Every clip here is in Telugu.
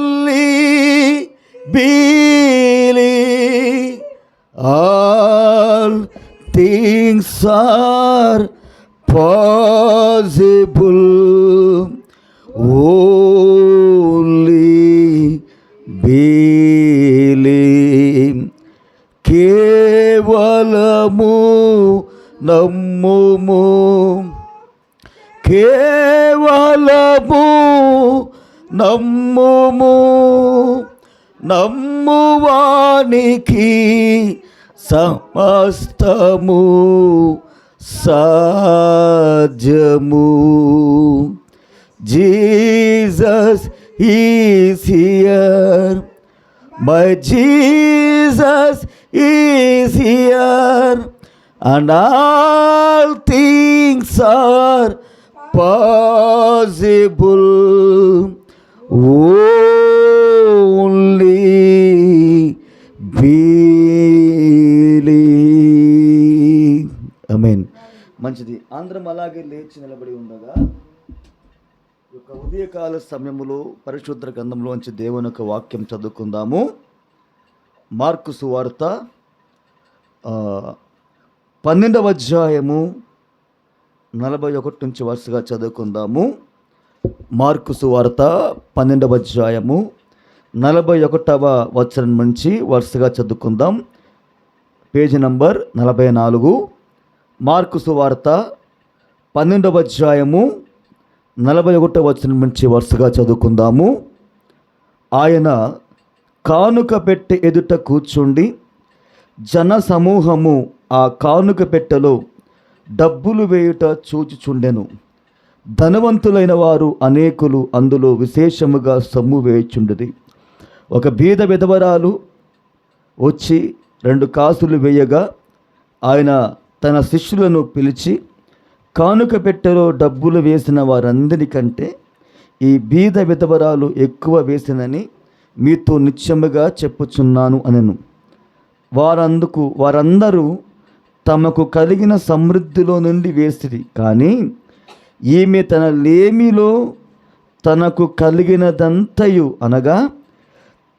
Only believe all things are possible. Only believe. Kevalamu nammumu. కేవలము నమ్ముము నమ్మువానికి సమస్తము సాజము Jesus is here My Jesus is here, and all things are possible. Only believe. Amen. మంచిది ఆంధ్రం అలాగే లేచి నిలబడి ఉండగా ఒక యొక్క ఉదయకాల సమయంలో పరిశుద్ధ గ్రంథంలోంచి దేవుని యొక్క వాక్యం చదువుకుందాము మార్కు సువార్త పన్నెండవ అధ్యాయము నలభై ఒకటి నుంచి వరుసగా చదువుకుందాము. మార్కు సువార్త పన్నెండవ అధ్యాయము నలభై ఒకటవ వచనం నుంచి వరుసగా చదువుకుందాం. పేజీ నంబర్ నలభై నాలుగు మార్కు సువార్త పన్నెండవ అధ్యాయము నలభై ఒకటవ వచనం నుంచి వరుసగా చదువుకుందాము. ఆయన కానుక పెట్టె ఎదుట కూర్చుండి జన సమూహము ఆ కానుక పెట్టెలో డబ్బులు వేయుట చూచుచుండెను. ధనవంతులైన వారు అనేకులు అందులో విశేషముగా సొమ్ము వేయుచుండది ఒక బీద విధవరాలు వచ్చి రెండు కాసులు వేయగా ఆయన తన శిష్యులను పిలిచి కానుక పెట్టెలో డబ్బులు వేసిన వారందరికంటే ఈ బీద విధవరాలు ఎక్కువ వేసినని మీతో నిత్యముగా చెప్పుచున్నాను అనెను. వారందుకు వారందరూ తమకు కలిగిన సమృద్ధిలో నుండి వేసిరి. కానీ ఈమె తన లేమిలో తనకు కలిగినదంతయు అనగా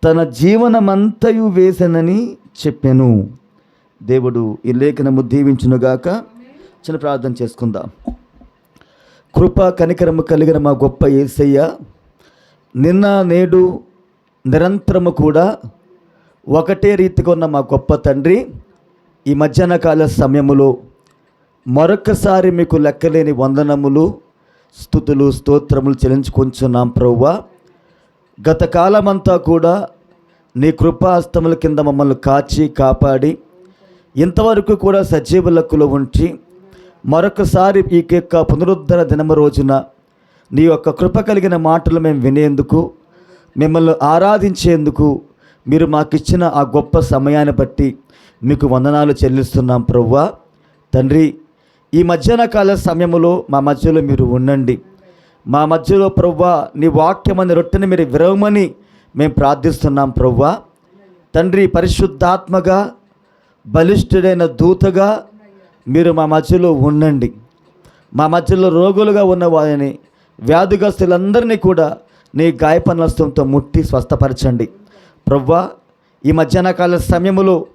తన జీవనమంతయు వేసనని చెప్పాను. దేవుడు ఈ లేఖనము దీవించునుగాక. చిన్న ప్రార్థన చేసుకుందాం. కృప కనికరము కలిగిన మా గొప్ప యేసయ్య నిన్న నేడు నిరంతరము కూడా ఒకటే రీతిగా ఉన్న మా గొప్ప తండ్రి ఈ మధ్యాహ్న కాల సమయములో మరొకసారి మీకు లెక్కలేని వందనములు స్థుతులు స్తోత్రములు చెల్లించుకుంటున్నాం ప్రవ్వా. గత కాలమంతా కూడా నీ కృపాస్తముల కింద మమ్మల్ని కాచి కాపాడి ఇంతవరకు కూడా సజీవ లక్కులో ఉంచి మరొకసారి ఈ యొక్క పునరుద్ధరణ దినమ రోజున నీ యొక్క కృప కలిగిన మాటలు మేము వినేందుకు మిమ్మల్ని ఆరాధించేందుకు మీరు మాకిచ్చిన ఆ గొప్ప సమయాన్ని బట్టి మీకు వందనాలు చెల్లిస్తున్నాం ప్రవ్వా. తండ్రి ఈ మధ్యాహ్న కాల సమయంలో మా మధ్యలో మీరు ఉండండి. మా మధ్యలో ప్రవ్వా నీ వాక్యమని రొట్టెని మీరు విరవమని మేము ప్రార్థిస్తున్నాం ప్రవ్వా. తండ్రి పరిశుద్ధాత్మగా బలిష్ఠుడైన దూతగా మీరు మా మధ్యలో ఉండండి. మా మధ్యలో రోగులుగా ఉన్న వారిని వ్యాధిగ్రస్తులందరినీ కూడా నీ గాయపనస్తంతో ముట్టి స్వస్థపరచండి. ప్రవ్వా ఈ మధ్యాహ్న కాల సమయంలో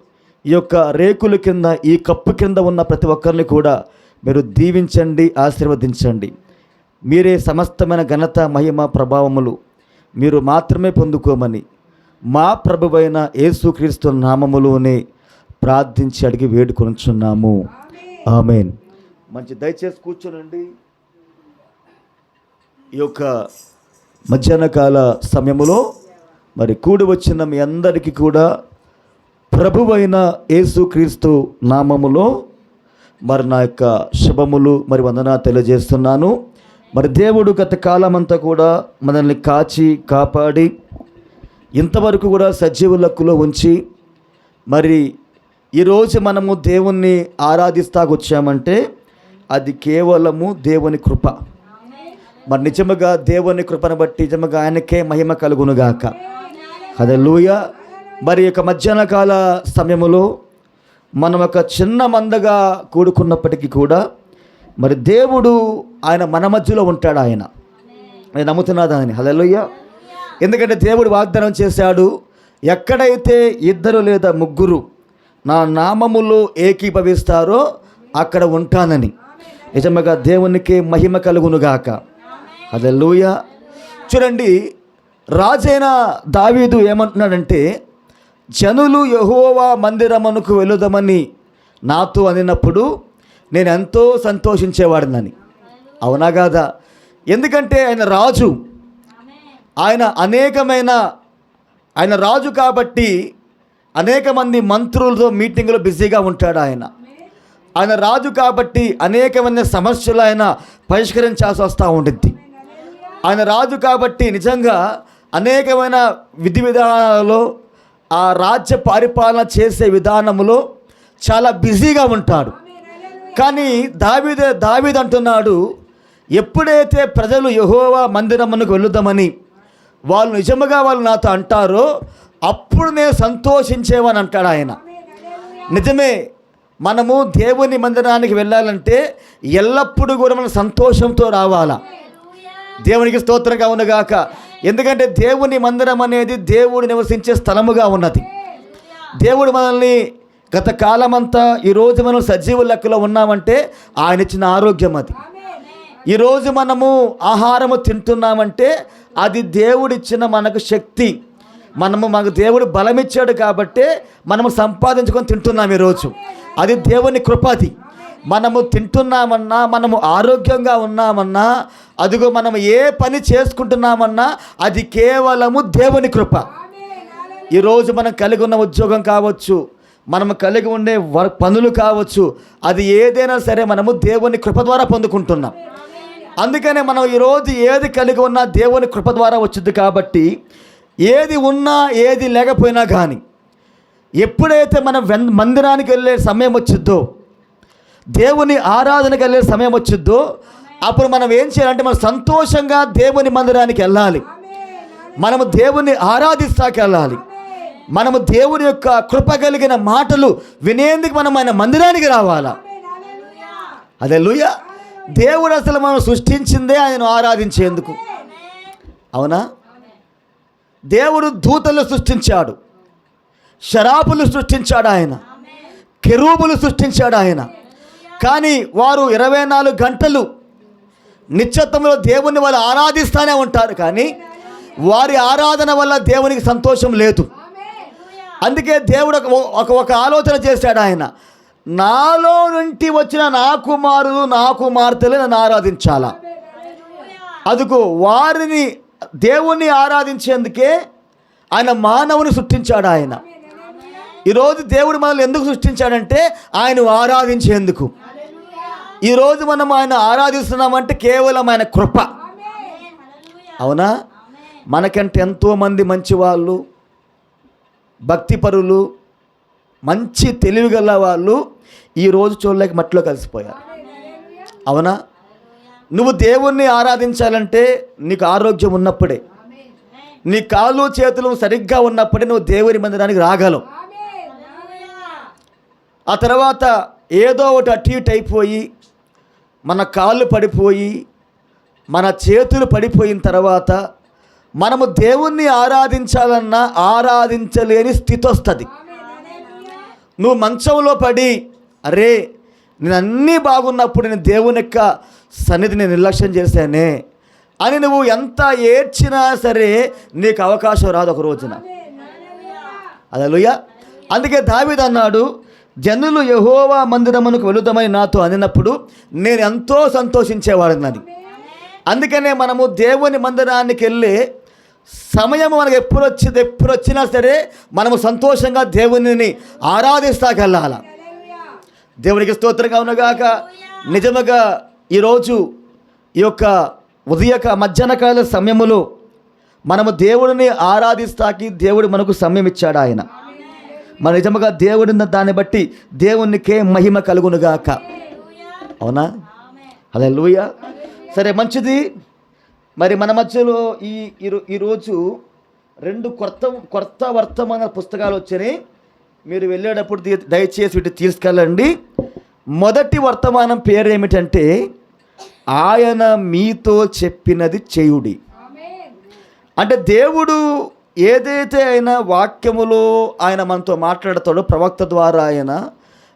ఈ యొక్క రేకుల కింద ఈ కప్పు కింద ఉన్న ప్రతి ఒక్కరిని కూడా మీరు దీవించండి ఆశీర్వదించండి. మీరే సమస్తమైన ఘనత మహిమ ప్రభావములు మీరు మాత్రమే పొందుకోమని మా ప్రభువైన యేసుక్రీస్తు నామములోనే ప్రార్థించి అడిగి వేడుకొనుచున్నాము. ఆమెన్. మంచి దయచేసి కూర్చోనండి. ఈ యొక్క మధ్యాహ్న కాల సమయములో మరి కూడి వచ్చిన మీ అందరికీ కూడా ప్రభువైన యేసుక్రీస్తు నామములో మరి నా యొక్క శుభములు మరి వందన తెలియజేస్తున్నాను. మరి దేవుడు గత కాలమంతా కూడా మనల్ని కాచి కాపాడి ఇంతవరకు కూడా సజీవ లక్కులో ఉంచి మరి ఈరోజు మనము దేవుణ్ణి ఆరాధిస్తాకొచ్చామంటే అది కేవలము దేవుని కృప. మరి నిజముగా దేవుని కృపను బట్టి నిజముగా ఆయనకే మహిమ కలుగునుగాక. అదే లూయ మరి యొక్క మధ్యాహ్న కాల సమయములో మనం ఒక చిన్న మందగా కూడుకున్నప్పటికీ కూడా మరి దేవుడు ఆయన మన మధ్యలో ఉంటాడు ఆయన. నేను నమ్ముతున్నా దాన్ని. హలోయ్య ఎందుకంటే దేవుడు వాగ్దానం చేశాడు ఎక్కడైతే ఇద్దరు లేదా ముగ్గురు నా నామములో ఏకీభవిస్తారో అక్కడ ఉంటానని. నిజంగా దేవునికి మహిమ కలుగునుగాక అదే లూయ చూడండి రాజైన దావీదు ఏమంటున్నాడంటే జనులు యహోవా మందిరమునకు వెళుదామని నాతో అనినప్పుడు నేను ఎంతో సంతోషించేవాడినని. అవునా కాదా? ఎందుకంటే ఆయన రాజు. ఆయన అనేకమైన ఆయన రాజు కాబట్టి అనేక మంది మంత్రులతో మీటింగ్లో బిజీగా ఉంటాడు ఆయన. ఆయన రాజు కాబట్టి అనేకమైన సమస్యలు ఆయన పరిష్కరించాల్సి వస్తూ ఉంటుంది ఆయన రాజు కాబట్టి నిజంగా అనేకమైన విధి విధానాలలో ఆ రాజ్య పరిపాలన చేసే విధానంలో చాలా బిజీగా ఉంటాడు. కానీ దావీద దావీద్ అంటున్నాడు ఎప్పుడైతే ప్రజలు యహోవా మందిరమునకు వెళుదామని వాళ్ళు నిజముగా వాళ్ళు నాతో అంటారో అప్పుడు నేను సంతోషించేవని అంటాడు ఆయన. నిజమే మనము దేవుని మందిరానికి వెళ్ళాలంటే ఎల్లప్పుడూ కూడా మనం సంతోషంతో రావాలా? దేవునికి స్తోత్రంగా ఉన్నగాక. ఎందుకంటే దేవుని మందిరం అనేది దేవుడు నివసించే స్థలముగా ఉన్నది. దేవుడు మనల్ని గత కాలమంతా ఈరోజు మనం సజీవ లెక్కలో ఉన్నామంటే ఆయన ఇచ్చిన ఆరోగ్యం అది. ఈరోజు మనము ఆహారము తింటున్నామంటే అది దేవుడిచ్చిన మనకు శక్తి. మనము మాకు దేవుడు బలం ఇచ్చాడు కాబట్టే మనము సంపాదించుకొని తింటున్నాం ఈరోజు అది దేవుని కృపది మనము తింటున్నామన్నా మనము ఆరోగ్యంగా ఉన్నామన్నా అదిగో మనం ఏ పని చేసుకుంటున్నామన్నా అది కేవలము దేవుని కృప. ఈరోజు మనం కలిగి ఉన్న ఉద్యోగం కావచ్చు మనం కలిగి ఉండే వర్ పనులు కావచ్చు అది ఏదైనా సరే మనము దేవుని కృప ద్వారా పొందుకుంటున్నాం. అందుకనే మనం ఈరోజు ఏది కలిగి ఉన్నా దేవుని కృప ద్వారా వచ్చింది కాబట్టి ఏది ఉన్నా ఏది లేకపోయినా కానీ ఎప్పుడైతే మనం వెన్ మందిరానికి వెళ్ళే సమయం వచ్చిద్దో దేవుని ఆరాధన వెళ్ళే సమయం వచ్చిద్దో అప్పుడు మనం ఏం చేయాలంటే మనం సంతోషంగా దేవుని మందిరానికి వెళ్ళాలి. మనము దేవుని ఆరాధిస్తాకి వెళ్ళాలి. మనము దేవుని యొక్క కృప కలిగిన మాటలు వినేందుకు మనం ఆయన మందిరానికి రావాలా? అదే లూయ దేవుడు అసలు మనం సృష్టించిందే ఆయన ఆరాధించేందుకు. అవునా? దేవుడు దూతలు సృష్టించాడు. శరాపులు సృష్టించాడు ఆయన. కెరూబులు సృష్టించాడు ఆయన. కానీ వారు ఇరవై నాలుగు గంటలు నిశ్చత్వంలో దేవుని వాళ్ళు ఆరాధిస్తూనే ఉంటారు కానీ వారి ఆరాధన వల్ల దేవునికి సంతోషం లేదు. అందుకే దేవుడు ఒక ఒక ఒక ఆలోచన చేశాడు ఆయన. నాలో నుండి వచ్చిన నా కుమారులు నా కుమార్తెలు నన్ను ఆరాధించాలా? అదుకు వారిని దేవుణ్ణి ఆరాధించేందుకే ఆయన మానవుని సృష్టించాడు ఆయన. ఈరోజు దేవుడు మనల్ని ఎందుకు సృష్టించాడంటే ఆయన ఆరాధించేందుకు. ఈరోజు మనం ఆయన ఆరాధిస్తున్నామంటే కేవలం ఆయన కృప. అవునా? మనకంటే ఎంతోమంది మంచి వాళ్ళు భక్తిపరులు మంచి తెలివిగల వాళ్ళు ఈరోజు చూడలేక మట్టిలో కలిసిపోయారు. అవునా? నువ్వు దేవుణ్ణి ఆరాధించాలంటే నీకు ఆరోగ్యం ఉన్నప్పుడే నీ కాళ్ళు చేతులు సరిగ్గా ఉన్నప్పుడే నువ్వు దేవుని మందిరానికి రాగలవు. ఆ తర్వాత ఏదో ఒకటి అటు ఇటు అయిపోయి మన కాళ్ళు పడిపోయి మన చేతులు పడిపోయిన తర్వాత మనము దేవుణ్ణి ఆరాధించాలన్నా ఆరాధించలేని స్థితి వస్తుంది నువ్వు మంచంలో పడి అరే నేను అన్నీ బాగున్నప్పుడు నేను దేవుని యొక్క సన్నిధిని నిర్లక్ష్యం చేశానే అని నువ్వు ఎంత ఏడ్చినా సరే నీకు అవకాశం రాదు ఒక రోజున. అదలుయ అందుకే దావీద్ అన్నాడు జనులు యహోవా మందిరమునకు వెళుదామని నాతో అనినప్పుడు నేను ఎంతో సంతోషించేవాడినని. అందుకనే మనము దేవుని మందిరానికి వెళ్ళి సమయం మనకు ఎప్పుడు వచ్చింది ఎప్పుడు వచ్చినా సరే మనము సంతోషంగా దేవునిని ఆరాధిస్తాకెళ్ళాల దేవునికి స్తోత్రంగా ఉన్నగాక నిజముగా ఈరోజు ఈ యొక్క ఉదయక మధ్యాహ్నకాల సమయములో మనము దేవుడిని ఆరాధిస్తాకి దేవుడు మనకు సమయం ఇచ్చాడు ఆయన. మన నిజముగా దేవుడిన్న దాన్ని బట్టి దేవునికే మహిమ కలుగునుగాక. అవునా? అదే లూయ సరే మంచిది. మరి మన మధ్యలో ఈ ఈరో- ఈరోజు రెండు కొత్త కొత్త వర్తమాన పుస్తకాలు వచ్చినాయి. మీరు వెళ్ళేటప్పుడు దయ- దయచేసి వీటి తీసుకెళ్ళండి. మొదటి వర్తమానం పేరు ఏమిటంటే ఆయన మీతో చెప్పినది చేయుడి. అంటే దేవుడు ఏదైతే ఆయన వాక్యములో ఆయన మనతో మాట్లాడతాడో ప్రవక్త ద్వారా అయినా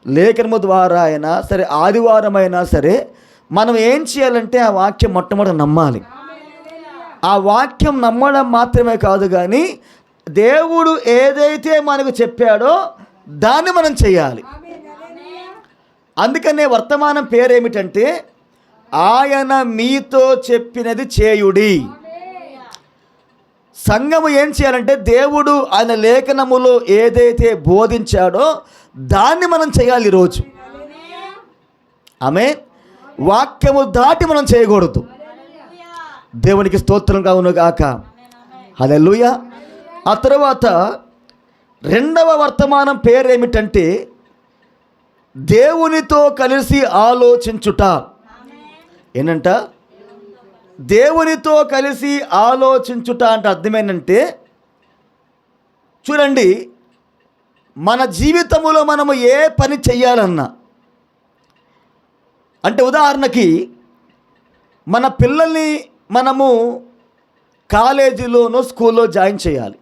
లేఖనము ద్వారా అయినా సరే ఆదివారం అయినా సరే మనం ఏం చేయాలంటే ఆ వాక్యం మొట్టమొదటి నమ్మాలి. ఆ వాక్యం నమ్మడం మాత్రమే కాదు కానీ దేవుడు ఏదైతే మనకు చెప్పాడో దాన్ని మనం చేయాలి. అందుకనే వర్తమానం పేరేమిటంటే ఆయన మీతో చెప్పినది చేయుడి. సంఘము ఏం చేయాలంటే దేవుడు ఆయన లేఖనములో ఏదైతే బోధించాడో దాన్ని మనం చేయాలి ఈరోజు. ఆమె వాక్యము దాటి మనం చేయకూడదు. దేవునికి స్తోత్రం కావును గాక అదెలుయ ఆ తర్వాత రెండవ వర్తమానం పేరేమిటంటే దేవునితో కలిసి ఆలోచించుట. ఏంటంట? దేవునితో కలిసి ఆలోచించుట అంటే అర్థమేంటంటే చూడండి మన జీవితంలో మనము ఏ పని చెయ్యాలన్నా అంటే ఉదాహరణకి మన పిల్లల్ని మనము కాలేజీలోనో స్కూల్లో జాయిన్ చేయాలి.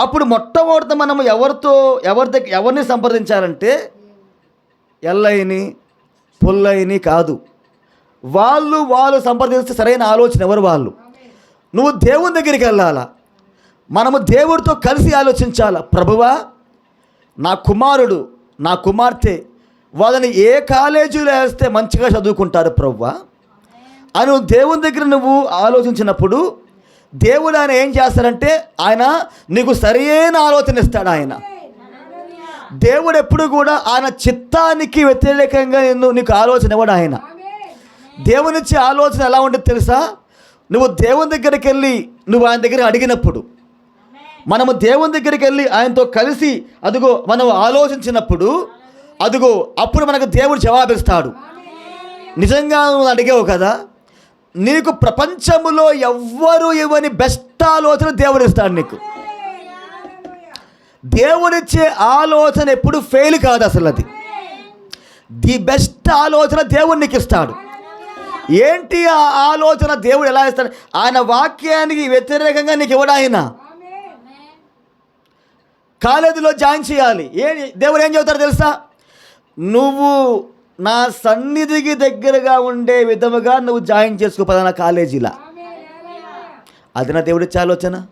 అప్పుడు మొట్టమొదట మనము ఎవరితో ఎవరి దగ్గర ఎవరిని సంప్రదించాలంటే ఎల్లయ్యని పుల్లయ్యని కాదు. వాళ్ళు వాళ్ళు సంప్రదిస్తే సరైన ఆలోచన ఎవరు వాళ్ళు? నువ్వు దేవుని దగ్గరికి వెళ్ళాలా? మనము దేవుడితో కలిసి ఆలోచించాలా? ప్రభువా నా కుమారుడు నా కుమార్తె వాళ్ళని ఏ కాలేజీలో వేస్తే మంచిగా చదువుకుంటారు ప్రభువా? అని నువ్వు దేవుని దగ్గర నువ్వు ఆలోచించినప్పుడు దేవుడు ఆయన ఏం చేస్తాడంటే ఆయన నీకు సరైన ఆలోచన ఇస్తాడు ఆయన. దేవుడు ఎప్పుడు కూడా ఆయన చిత్తానికి వ్యతిరేకంగా నిన్ను నీకు ఆలోచన ఇవ్వడు ఆయన. దేవునిచ్చే ఆలోచన ఎలా ఉంటుంది తెలుసా? నువ్వు దేవుని దగ్గరికి వెళ్ళి నువ్వు ఆయన దగ్గర అడిగినప్పుడు మనము దేవుని దగ్గరికి వెళ్ళి ఆయనతో కలిసి అదిగో మనం ఆలోచించినప్పుడు అదిగో అప్పుడు మనకు దేవుడు జవాబిస్తాడు. నిజంగా నువ్వు అడిగావు కదా నీకు ప్రపంచములో ఎవ్వరు ఇవ్వని బెస్ట్ ఆలోచన దేవుడు ఇస్తాడు నీకు. దేవుడిచ్చే ఆలోచన ఎప్పుడు ఫెయిల్ కాదు అసలు అది. ది బెస్ట్ ఆలోచన దేవుడు నీకు ఇస్తాడు. ఏంటి ఆ ఆలోచన దేవుడు ఎలా ఇస్తాడు ఆయన వాక్యానికి వ్యతిరేకంగా నీకు ఇవ్వడు ఆయన? కాలేజీలో జాయిన్ చేయాలి. ఏ దేవుడు ఏం చెబుతారు తెలుసా? నువ్వు నా సన్నిధికి దగ్గరగా ఉండే విధముగా నువ్వు జాయిన్ చేసుకో పలానా కాలేజీలా. అది నా దేవుడి ఆలోచన.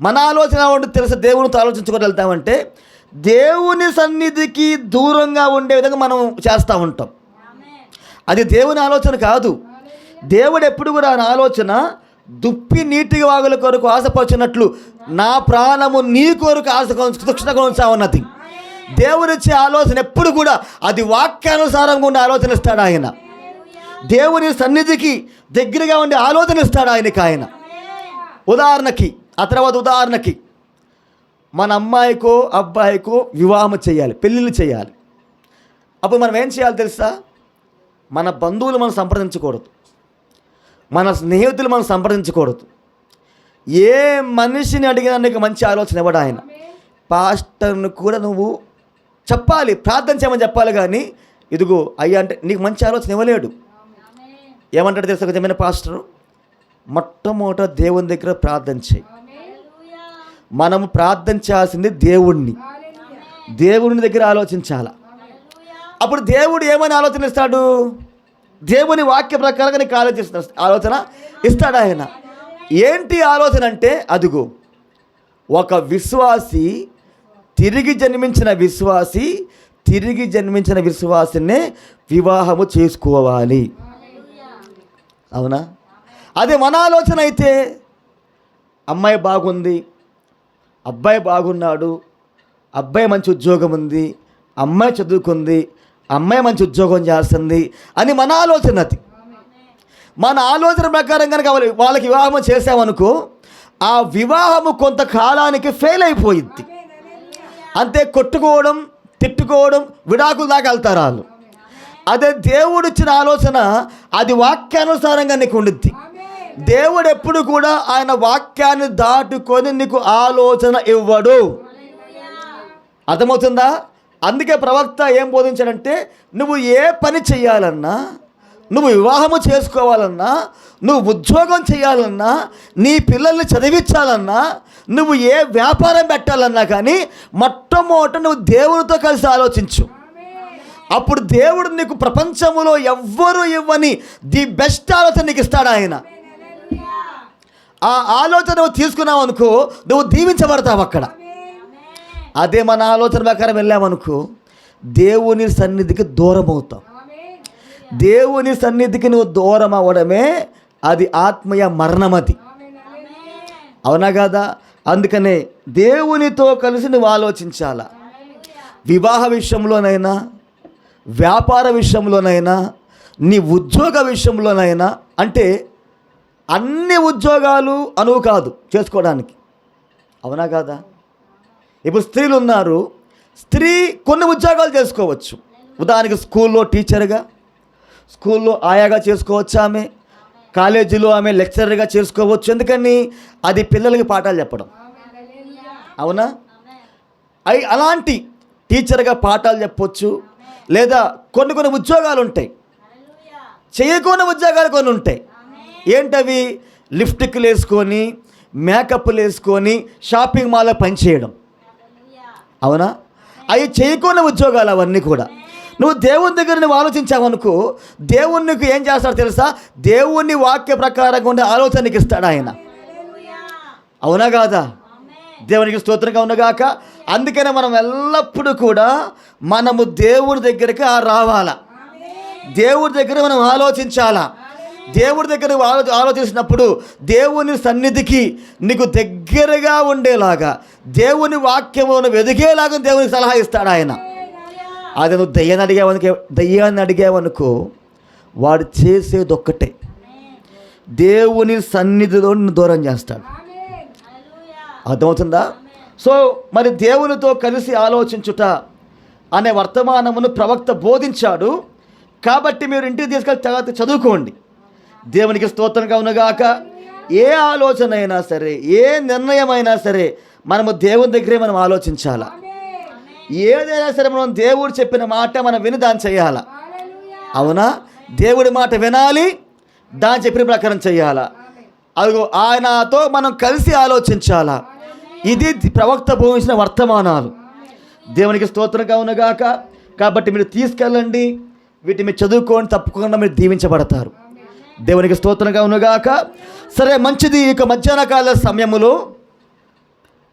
మన ఆలోచన ఉండి తెలుసా? దేవునితో ఆలోచించుకొని వెళ్తామంటే దేవుని సన్నిధికి దూరంగా ఉండే విధంగా మనం చేస్తూ ఉంటాం. అది దేవుని ఆలోచన కాదు. దేవుడు ఎప్పుడు కూడా ఆయన ఆలోచన దుప్పి నీటి వాగుల కొరకు ఆశపరిచినట్లు నా ప్రాణము నీ కొరకు ఆశ తక్షణగా ఉంచామన్నది దేవునిచ్చే ఆలోచన ఎప్పుడు కూడా అది వాక్యానుసారంగా ఉండే ఆలోచన ఇస్తాడు ఆయన. దేవుని సన్నిధికి దగ్గరగా ఉండే ఆలోచన ఇస్తాడు ఆయనకి ఆయన. ఉదాహరణకి ఆ తర్వాత ఉదాహరణకి మన అమ్మాయికో అబ్బాయికో వివాహం చేయాలి పెళ్ళిళ్ళు చేయాలి. అప్పుడు మనం ఏం చేయాలి తెలుసా? మన బంధువులు మనం సంప్రదించకూడదు. మన స్నేహితులు మనం సంప్రదించకూడదు. ఏ మనిషిని అడిగినా నీకు మంచి ఆలోచన ఇవ్వడు ఆయన. పాస్టర్ను కూడా నువ్వు చెప్పాలి ప్రార్థన చేయమని చెప్పాలి కానీ ఇదిగో అయ్యా అంటే నీకు మంచి ఆలోచన ఇవ్వలేడు. ఏమంటాడు తెలుసు నిజమైన పాస్టరు? మొట్టమొదట దేవుని దగ్గర ప్రార్థన చేయి. మనము ప్రార్థన చేయాల్సింది దేవుణ్ణి. దేవుని దగ్గర ఆలోచించాలా? అప్పుడు దేవుడు ఏమని ఆలోచన ఇస్తాడు దేవుని వాక్య ప్రకారంగా నీకు ఆలోచిస్తా ఆలోచన ఇస్తాడు ఆయన? ఏంటి ఆలోచన అంటే అదుగో ఒక విశ్వాసి తిరిగి జన్మించిన విశ్వాసి తిరిగి జన్మించిన విశ్వాసినే వివాహము చేసుకోవాలి. అవునా? అదే మన ఆలోచన అయితే అమ్మాయి బాగుంది అబ్బాయి బాగున్నాడు అబ్బాయి మంచి ఉద్యోగం ఉంది అమ్మాయి చదువుకుంది అమ్మాయి మంచి ఉద్యోగం చేస్తుంది అని మన ఆలోచన అది. మన ఆలోచన ప్రకారం కనుక వాళ్ళకి వివాహం చేసామనుకో ఆ వివాహము కొంతకాలానికి ఫెయిల్ అయిపోయింది అంతే కొట్టుకోవడం తిట్టుకోవడం విడాకులు దాకా వెళ్తారు వాళ్ళు. అదే దేవుడు ఇచ్చిన ఆలోచన అది వాక్యానుసారంగా నీకు ఉండిద్ది. దేవుడు ఎప్పుడు కూడా ఆయన వాక్యాన్ని దాటుకొని నీకు ఆలోచన ఇవ్వడు. అర్థమవుతుందా? అందుకే ప్రవక్త ఏం బోధించాడంటే నువ్వు ఏ పని చేయాలన్నా నువ్వు వివాహము చేసుకోవాలన్నా నువ్వు ఉద్యోగం చేయాలన్నా నీ పిల్లల్ని చదివించాలన్నా నువ్వు ఏ వ్యాపారం పెట్టాలన్నా కానీ మొట్టమొదట నువ్వు దేవునితో కలిసి ఆలోచించు. అప్పుడు దేవుడు నీకు ప్రపంచంలో ఎవ్వరు ఇవ్వని ది బెస్ట్ ఆలోచన నీకు ఇస్తాడు ఆయన. ఆ ఆలోచన నువ్వు తీసుకున్నావు అనుకో నువ్వు దీవించబడతావు అక్కడ. అదే మన ఆలోచన ప్రకారం వెళ్ళామనుకో దేవుని సన్నిధికి దూరం అవుతాం. దేవుని సన్నిధికి నువ్వు దూరం అవ్వడమే అది ఆత్మీయ మరణమది అవునా కదా? అందుకనే దేవునితో కలిసి నువ్వు ఆలోచించాలా? వివాహ విషయంలోనైనా వ్యాపార విషయంలోనైనా నీ ఉద్యోగ విషయంలోనైనా అంటే అన్ని ఉద్యోగాలు అనువు కాదు చేసుకోవడానికి. అవునా కాదా? ఇప్పుడు స్త్రీలు ఉన్నారు స్త్రీ కొన్ని ఉద్యోగాలు చేసుకోవచ్చు. ఉదాహరణకి స్కూల్లో టీచర్గా స్కూల్లో ఆయాగా చేసుకోవచ్చు ఆమె? కాలేజీలో ఆమె లెక్చరర్గా చేసుకోవచ్చు. ఎందుకని? అది పిల్లలకి పాఠాలు చెప్పడం. అవునా? అవి అలాంటి టీచర్గా పాఠాలు చెప్పొచ్చు. లేదా కొన్ని కొన్ని ఉద్యోగాలు ఉంటాయి. చేయకుండా ఉద్యోగాలు కొన్ని ఉంటాయి. ఏంటవి? లిఫ్ట్కి వేసుకొని మేకప్లు వేసుకొని షాపింగ్ మాల్లో పనిచేయడం అవునా? అవి చేయకుండా ఉద్యోగాలు అవన్నీ కూడా. నువ్వు దేవుని దగ్గర నువ్వు ఆలోచించావనుకో దేవుడు నీకు ఏం చేస్తాడు తెలుసా? దేవుణ్ణి వాక్య ప్రకారంగా ఉండే ఆలోచనకి ఇస్తాడు ఆయన. అవునా కాదా? దేవునికి స్తోత్రంగా ఉన్నగాక అందుకనే మనం ఎల్లప్పుడూ కూడా మనము దేవుడి దగ్గరికి రావాలా? దేవుడి దగ్గర మనం ఆలోచించాలా? దేవుడి దగ్గర ఆలో ఆలోచించినప్పుడు దేవుని సన్నిధికి నీకు దగ్గరగా ఉండేలాగా దేవుని వాక్యమును వెదిగేలాగా దేవునికి సలహా ఇస్తాడు ఆయన. అది నువ్వు దయ్యాన్ని అడిగావనుకో దయ్యాన్ని అడిగావనుకో వాడు చేసేది ఒక్కటే. దేవుని సన్నిధిలో నిన్ను దూరం చేస్తాడు. అర్థమవుతుందా? సో మరి దేవునితో కలిసి ఆలోచించుట అనే వర్తమానమును ప్రవక్త బోధించాడు. కాబట్టి మీరు ఇంటికి తీసుకెళ్ళి తర్వాత చదువుకోండి. దేవునికి స్తోత్రంగా ఉన్నగాక ఏ ఆలోచన అయినా సరే ఏ నిర్ణయం అయినా సరే మనము దేవుని దగ్గరే మనం ఆలోచించాలా. ఏదైనా సరే మనం దేవుడు చెప్పిన మాట మనం విని దాన్ని చేయాలా. అవునా? దేవుడి మాట వినాలి దాని చెప్పిన ప్రకారం చేయాలా. అదిగో ఆయనతో మనం కలిసి ఆలోచించాలా. ఇది ప్రవక్త బోధించిన వర్తమానాలు. దేవునికి స్తోత్రంగా ఉన్నగాక కాబట్టి మీరు తీసుకెళ్ళండి వీటిని మీరు చదువుకొని తప్పకుండా మీరు దీవించబడతారు. దేవునికి స్తోత్రంగా ఉన్నగాక సరే మంచిది ఇక మధ్యాహ్న కాల సమయములో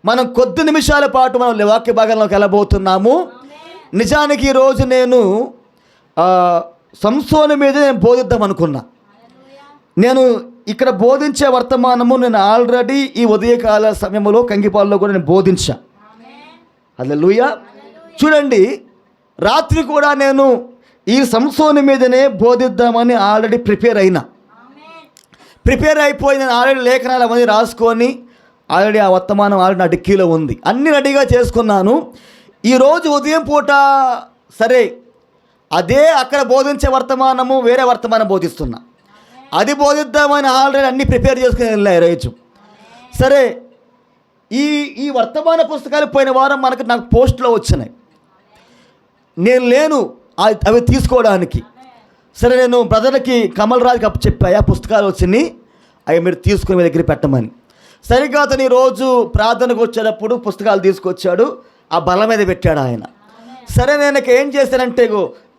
మనం కొద్ది నిమిషాల పాటు మనం వాక్య భాగంలోకి వెళ్ళబోతున్నాము. నిజానికి ఈరోజు నేను సంసోని మీద నేను బోధిద్దాం అనుకున్నా. నేను ఇక్కడ బోధించే వర్తమానము నేను ఆల్రెడీ ఈ ఉదయకాల సమయంలో కంగిపాల్లో కూడా నేను బోధించా. లూయ చూడండి రాత్రి కూడా నేను ఈ సంసోని మీదనే బోధిద్దామని ఆల్రెడీ ప్రిపేర్ అయినా. ప్రిపేర్ అయిపోయింది నేను ఆల్రెడీ లేఖనాలు అవన్నీ రాసుకొని ఆల్రెడీ ఆ వర్తమానం ఆల్రెడీ నా డిక్కీలో ఉంది. అన్ని రెడీగా చేసుకున్నాను. ఈరోజు ఉదయం పూట సరే అదే అక్కడ బోధించే వర్తమానము వేరే వర్తమానం బోధిస్తున్నా. అది బోధిద్దామని ఆల్రెడీ అన్ని ప్రిపేర్ చేసుకుని వెళ్ళా ఈరోజు సరే ఈ ఈ వర్తమాన పుస్తకాలు పోయిన వారం మనకు నాకు పోస్ట్లో వచ్చినాయి. నేను లేను అవి తీసుకోవడానికి. సరే నేను బ్రదర్కి కమల్ రాజుకి అప్పు చెప్పా పుస్తకాలు వచ్చినాయి అవి మీరు తీసుకుని మీ దగ్గర పెట్టమని. సరిగ్గా అతను రోజు ప్రార్థనకు వచ్చేటప్పుడు పుస్తకాలు తీసుకొచ్చాడు. ఆ బల మీద పెట్టాడు ఆయన. సరే నేను ఏం చేశానంటే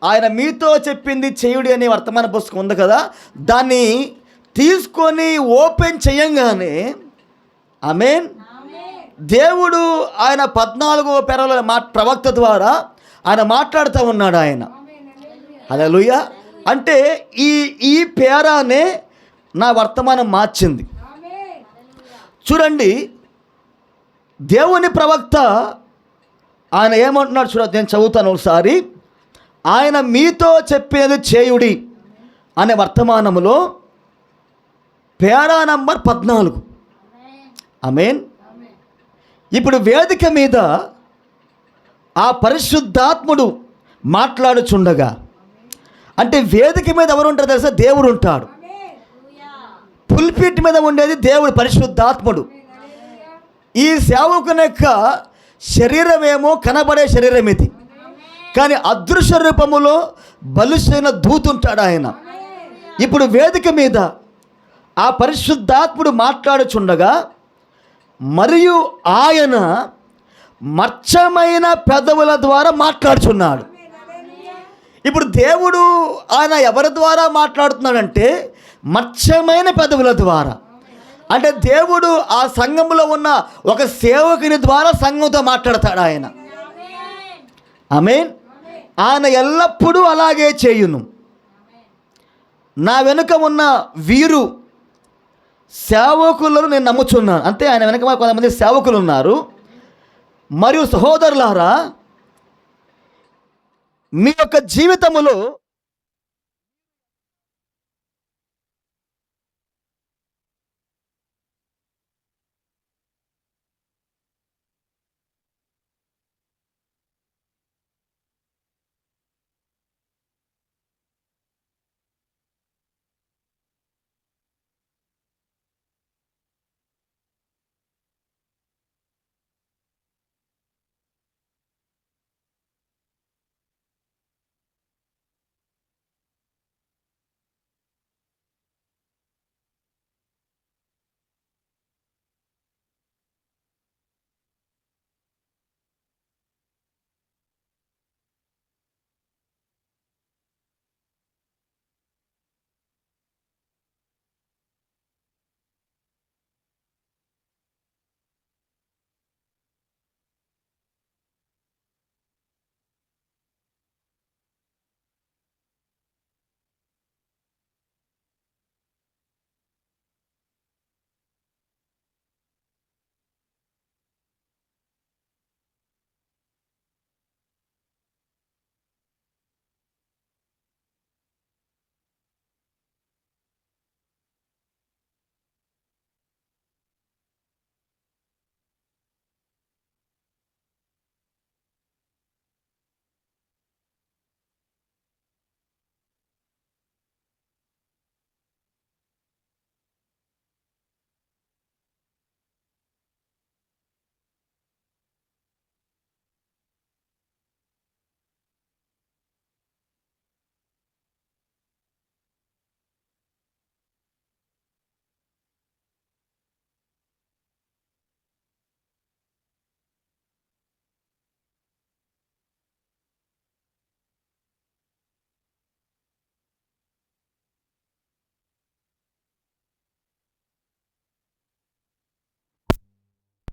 ఆయన మీతో చెప్పింది చేయుడి అనే వర్తమాన పుస్తకం ఉంది కదా దాన్ని తీసుకొని ఓపెన్ చేయంగానే ఆమెన్. దేవుడు ఆయన పద్నాలుగో పెరల మా ప్రవక్త ద్వారా ఆయన మాట్లాడుతూ ఉన్నాడు ఆయన. అలా అంటే ఈ ఈ పేరానే నా వర్తమానం మార్చింది. చూడండి దేవుని ప్రవక్త ఆయన ఏమంటున్నాడు చూడ నేను చదువుతాను ఒకసారి. ఆయన మీతో చెప్పేది చేయుడి అనే వర్తమానములో పేరా నంబర్ పద్నాలుగు. మీన్ ఇప్పుడు వేదిక మీద ఆ పరిశుద్ధాత్ముడు మాట్లాడుచుండగా అంటే వేదిక మీద ఎవరు ఉంటారు తెలుసా? దేవుడు ఉంటాడు పుల్పిట్ మీద ఉండేది దేవుడు పరిశుద్ధాత్ముడు. ఈ సేవకుని యొక్క శరీరమేమో కనబడే శరీరం ఇది. కానీ అదృశ్య రూపములో బలుసైన దూతుంటాడు ఆయన. ఇప్పుడు వేదిక మీద ఆ పరిశుద్ధాత్ముడు మాట్లాడుచుండగా మరియు ఆయన మచ్చమైన పెదవుల ద్వారా మాట్లాడుచున్నాడు. ఇప్పుడు దేవుడు ఆయన ఎవరి ద్వారా మాట్లాడుతున్నాడంటే మచ్చమైన పెదవుల ద్వారా. అంటే దేవుడు ఆ సంఘంలో ఉన్న ఒక సేవకుని ద్వారా సంఘంతో మాట్లాడతాడు ఆయన. మీన్ ఆయన ఎల్లప్పుడూ అలాగే చేయును. నా వెనుక ఉన్న వీరు సేవకులను నేను నమ్ముచున్నాను. అంతే ఆయన వెనుక కొంతమంది సేవకులు ఉన్నారు. మరియు సహోదరులారా మీ యొక్క జీవితములో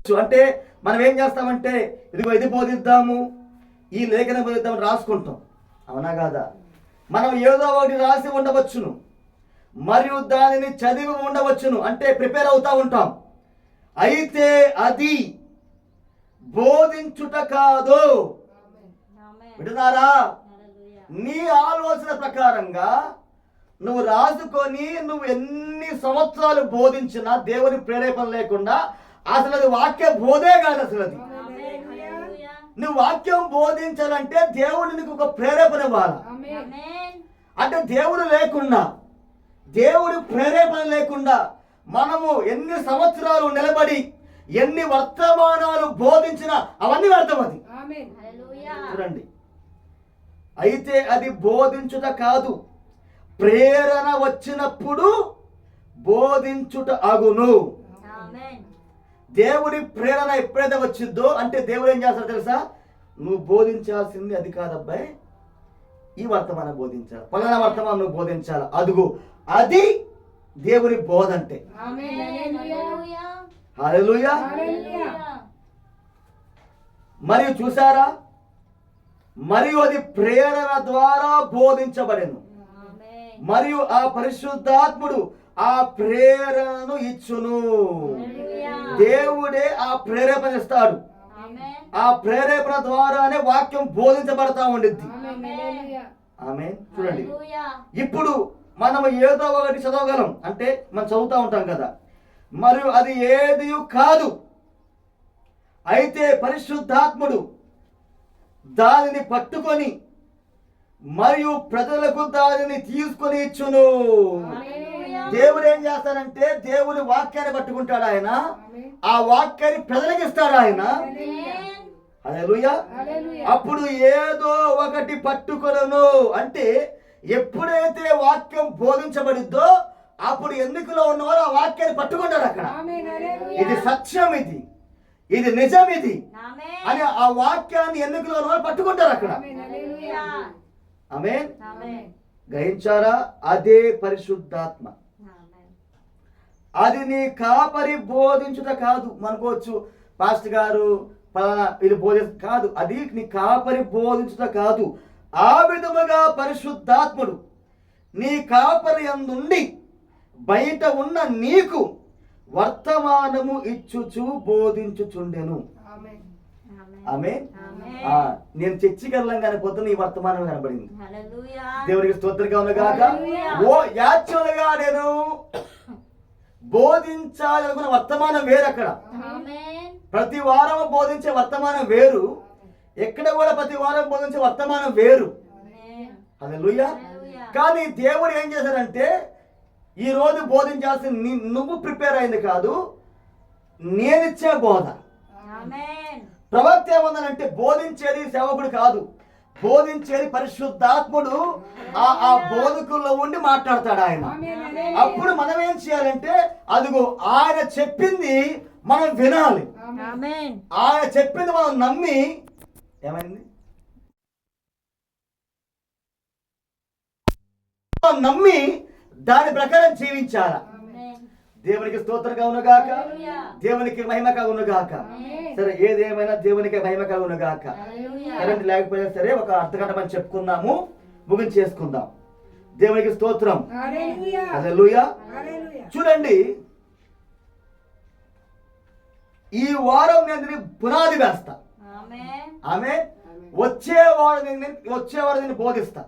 అంటే మనం ఏం చేస్తామంటే ఇదిగో ఇది బోధిద్దాము ఈ లేఖన బోధిద్దామని రాసుకుంటాం. అవునా కాదా? మనం ఏదో ఒకటి రాసి ఉండవచ్చును. మరియు దానిని చదివి ఉండవచ్చును. అంటే ప్రిపేర్ అవుతా ఉంటాం. అయితే అది బోధించుట కాదు. వింటున్నారా? నీ ఆలోచన ప్రకారంగా నువ్వు రాసుకొని నువ్వు ఎన్ని సంవత్సరాలు బోధించినా దేవుని ప్రేరేపణ లేకుండా అసలు అది వాక్య బోధే కాదు అసలు అది నువ్వు వాక్యం బోధించాలంటే దేవుడు నీకు ఒక ప్రేరేపణ ఇవ్వాలి. అంటే దేవుడు లేకుండా దేవుడి ప్రేరేపణ లేకుండా మనము ఎన్ని సంవత్సరాలు నిలబడి ఎన్ని వర్తమానాలు బోధించినా అవన్నీ వ్యర్థం అది చూడండి. అయితే అది బోధించుట కాదు ప్రేరణ వచ్చినప్పుడు బోధించుట అగును దేవుడి ప్రేరణ ఎప్పుడైతే వచ్చిందో అంటే దేవుడు ఏం చేస్తాడో తెలుసా? నువ్వు బోధించాల్సింది అది కాదబ్బాయి ఈ వర్తమానం బోధించాలి. పలానా వర్తమానం నువ్వు బోధించాలి. అదుగు అది దేవుని బోధ అంటే. మరియు చూసారా మరియు అది ప్రేరణ ద్వారా బోధించబడెను. మరియు ఆ పరిశుద్ధాత్ముడు ఆ ప్రేరణను ఇచ్చును. దేవుడే ఆ ప్రేరేపణ ఇస్తాడు ఆ ప్రేరేపణ ద్వారానే వాక్యం బోధించబడతా ఉండిద్ది. ఆమె చూడండి. ఇప్పుడు మనం ఏదో ఒకటి చదవగలం. అంటే మనం చదువుతూ ఉంటాం కదా. మరియు అది ఏది కాదు. అయితే పరిశుద్ధాత్ముడు దానిని పట్టుకొని మరియు ప్రజలకు దానిని తీసుకొని ఇచ్చును. దేవుడు ఏం చేస్తాడంటే దేవుని వాక్యాన్ని పట్టుకుంటాడు ఆయన ఆ వాక్యాన్ని ప్రజలకు ఇస్తాడు ఆయన హల్లెలూయా హల్లెలూయా. అప్పుడు ఏదో ఒకటి పట్టుకొనను అంటే ఎప్పుడైతే వాక్యం బోధించబడిద్దో అప్పుడు ఎన్నికలో ఉన్నవారు ఆ వాక్యాన్ని పట్టుకుంటారు అక్కడ ఆమేన్. హల్లెలూయా. ఇది సత్యం ఇది ఇది నిజం ఇది ఆమేన్. అని ఆ వాక్యాన్ని ఎన్నికలో ఉన్నవారు పట్టుకుంటారు అక్కడ ఆమేన్. హల్లెలూయా. ఆమె ఆమేన్. గ్రహించారా అదే పరిశుద్ధాత్మ. అది నీ కాపరి బోధించుట కాదు అనుకోవచ్చు. పాస్టర్ గారు పలానా ఇది బోధి కాదు అది నీ కాపరి బోధించుట కాదు. ఆ విధముగా పరిశుద్ధాత్ముడు నీ కాపరి అందుండి బయట ఉన్న నీకు వర్తమానము ఇచ్చుచు బోధించుచుండెను. ఆమె నేను చర్చికి వెళ్ళంగానే పొద్దున్న ఈ వర్తమానం కనబడింది. దేవునికి స్తోత్రంగా ఉన్నగాక. ఓ యాక్చువల్గా నేను బోధించాలనుకున్న వర్తమానం వేరు అక్కడ. ప్రతి వారం బోధించే వర్తమానం వేరు ఎక్కడ కూడా ప్రతి వారం బోధించే వర్తమానం వేరు. హల్లెలూయా హల్లెలూయా. కానీ దేవుడు ఏం చేశాడంటే ఈ రోజు బోధించాల్సిన నువ్వు ప్రిపేర్ అయింది కాదు నేనిచ్చే బోధ. ప్రవక్త ఏమన్నానంటే బోధించేది సేవకుడు కాదు బోధించేది పరిశుద్ధాత్ముడు ఆ ఆ బోధకుల్లో ఉండి మాట్లాడతాడు ఆయన. అప్పుడు మనం ఏం చేయాలంటే అదిగో ఆయన చెప్పింది మనం వినాలి. ఆయన చెప్పింది మనం నమ్మి ఏమైంది నమ్మి దాని ప్రకారం జీవించాల. దేవునికి స్తోత్రం కలుగునుగాక హల్లెలూయా. దేవునికి మహిమ ఆమేన్. సరే ఏదేమైనా దేవునికి మహిమ హల్లెలూయా. కరెంట్ లేకపోయినా సరే ఒక అర్ధగంట మనం చెప్పుకుందాము ముగించేసుకుందాం దేవునికి స్తోత్రం. చూడండి. ఈ వారం నేను దీనికి పునాది వేస్తా. ఆమేన్. ఆమె వచ్చేవాడు నేను వచ్చేవాడు నేను బోధిస్తా.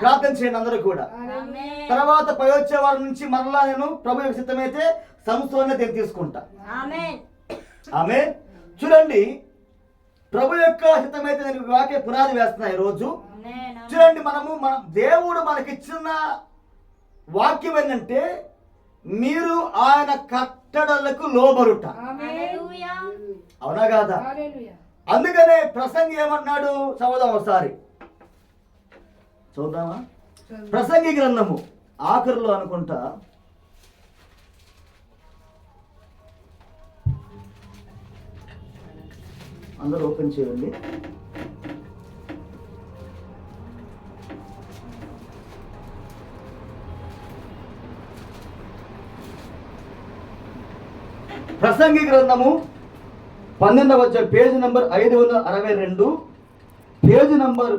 ప్రార్థన చేయండి అందరూ కూడా. ఆమేన్. తర్వాత పై వచ్చే వారి నుంచి మరలా నేను ప్రభు సిద్ధమైతే సంస్థలోనే నేను తీసుకుంటా. ఆమేన్. ఆమె చూడండి. ప్రభు యొక్క హితమైతే నేను వాక్య పునాది వేస్తున్నా ఈ రోజు. చూడండి మనము మన దేవుడు మనకిచ్చిన వాక్యం ఏంటంటే మీరు ఆయన కట్టడలకు లోబరుట. అవునా కాదా. అందుకనే ప్రసంగి ఏమన్నాడు చదువుదాం ఒకసారి చూద్దామా. ప్రసంగి గ్రంథము ఆఖరిలో అనుకుంటా అందరూ ఓపెన్ చేయండి. ప్రసంగి గ్రంథము పన్నెండవ వచ్చే నంబర్ ఐదు వందల అరవై రెండు. Page number